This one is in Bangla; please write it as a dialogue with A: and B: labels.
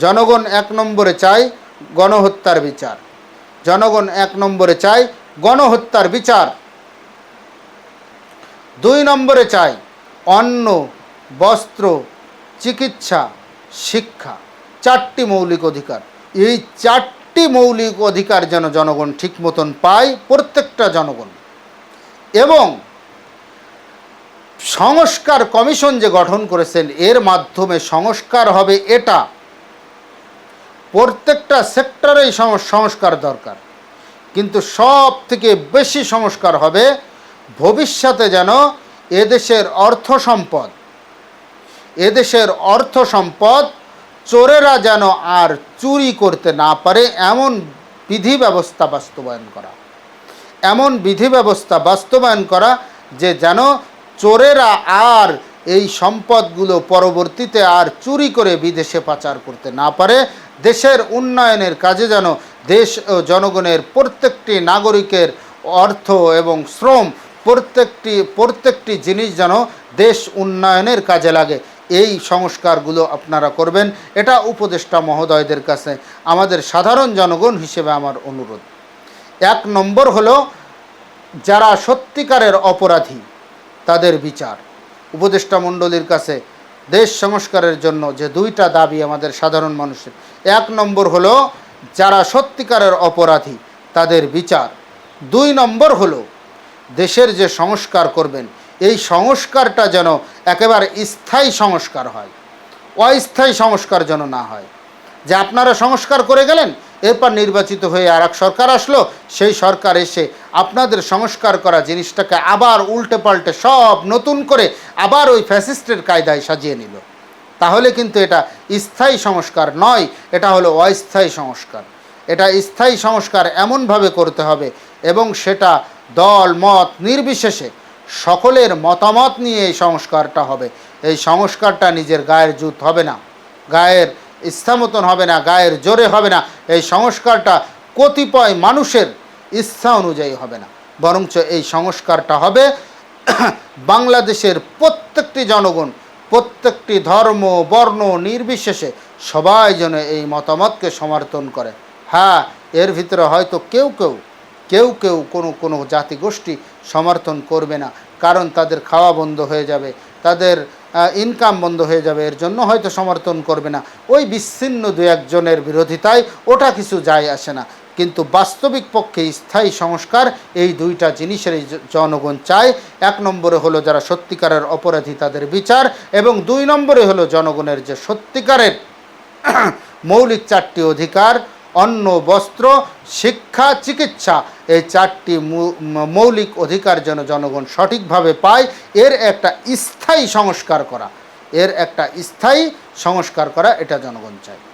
A: জনগণ এক নম্বরে চায় গণহত্যার বিচার। জনগণ এক নম্বরে চায় গণহত্যার বিচার। দুই নম্বরে চাই অন্ন, বস্ত্র, চিকিৎসা, শিক্ষা। চারটি মৌলিক অধিকার। এই চারটি মৌলিক অধিকার যেন জনগণ ঠিক মতন পায় প্রত্যেকটা জনগণ। এবং সংস্কার কমিশন যে গঠন করেছেন, এর মাধ্যমে সংস্কার হবে এটা। প্রত্যেকটা সেক্টরেই সংস্কার দরকার। কিন্তু সব থেকে বেশি সংস্কার হবে ভবিষ্যতে যেন এদেশের অর্থ সম্পদ, এদেশের অর্থ সম্পদ চোরেরা যেন আর চুরি করতে না পারে এমন বিধি ব্যবস্থা বাস্তবায়ন করা। এমন বিধি ব্যবস্থা বাস্তবায়ন করা যে যেন চোরেরা আর এই সম্পদগুলো পরবর্তীতে আর চুরি করে বিদেশে পাচার করতে না পারে দেশের উন্নয়নের কাজে যেন দেশ ও জনগণের প্রত্যেকটি নাগরিকের অর্থ এবং শ্রম, প্রত্যেকটি প্রত্যেকটি জিনিস যেন দেশ উন্নয়নের কাজে লাগে। এই সংস্কারগুলো আপনারা করবেন, এটা উপদেষ্টা মহোদয়দের কাছে আমাদের সাধারণ জনগণ হিসেবে আমার অনুরোধ। এক নম্বর হলো, যারা সত্যিকারের অপরাধী, তাদের বিচার। উপদেষ্টা মণ্ডলীর কাছে দেশ সংস্কারের জন্য যে দুইটা দাবি আমাদের সাধারণ মানুষের। এক নম্বর হলো, যারা সত্যিকারের অপরাধী, তাদের বিচার। দুই নম্বর হলো, দেশের যে সংস্কার করবেন, এই সংস্কারটা যেন একেবারে স্থায়ী সংস্কার হয়। অস্থায়ী সংস্কার যেন না হয়। যে আপনারা সংস্কার করে গেলেন এরপর নির্বাচিত হয়ে আর এক সরকার আসলো, সেই সরকার এসে আপনাদের সংস্কার করা জিনিসটাকে আবার উল্টে পাল্টে সব নতুন করে আবার ওই ফ্যাসিস্টের কায়দায় সাজিয়ে নিল। তাহলে কিন্তু এটা স্থায়ী সংস্কার নয়, এটা হলো অস্থায়ী সংস্কার। এটা স্থায়ী সংস্কার এমনভাবে করতে হবে এবং সেটা দল, মত নির্বিশেষে সকলের মতামত নিয়ে এই সংস্কারটা হবে। এই সংস্কারটা নিজের গায়ের জুত হবে না। গায়ের ইচ্ছা মতন হবে না, গায়ের জোরে হবে না, এই সংস্কারটা কতিপয় মানুষের ইচ্ছা অনুযায়ী হবে না। বরঞ্চ এই সংস্কারটা হবে বাংলাদেশের প্রত্যেকটি জনগণ, প্রত্যেকটি ধর্ম, বর্ণ নির্বিশেষে সবাই যেন এই মতামতকে সমর্থন করে। হ্যাঁ এর ভিতরে হয়তো কেউ কেউ কেউ কেউ কোনো কোনো জাতিগোষ্ঠী সমর্থন করবে না, কারণ তাদের খাওয়া বন্ধ হয়ে যাবে, তাদের ইনকাম বন্ধ হয়ে যাবে, এর জন্য হয়তো সমর্থন করবে না। ওই বিচ্ছিন্ন দু একজনের বিরোধিতায় ওটা কিছু যায় আসে না। কিন্তু বাস্তবিক পক্ষে স্থায়ী সংস্কার এই দুইটা জিনিসের জনগণ চায়। এক নম্বরে হলো যারা সত্যিকারের অপরাধী, তাদের বিচার এবং দুই নম্বরে হলো জনগণের যে সত্যিকারের মৌলিক চারটি অধিকার অন্ন, বস্ত্র, শিক্ষা, চিকিৎসা এই চারটি মৌলিক অধিকার যেন জনগণ সঠিকভাবে পায়, এর একটা স্থায়ী সংস্কার করা। এর একটা স্থায়ী সংস্কার করা এটা জনগণ চায়।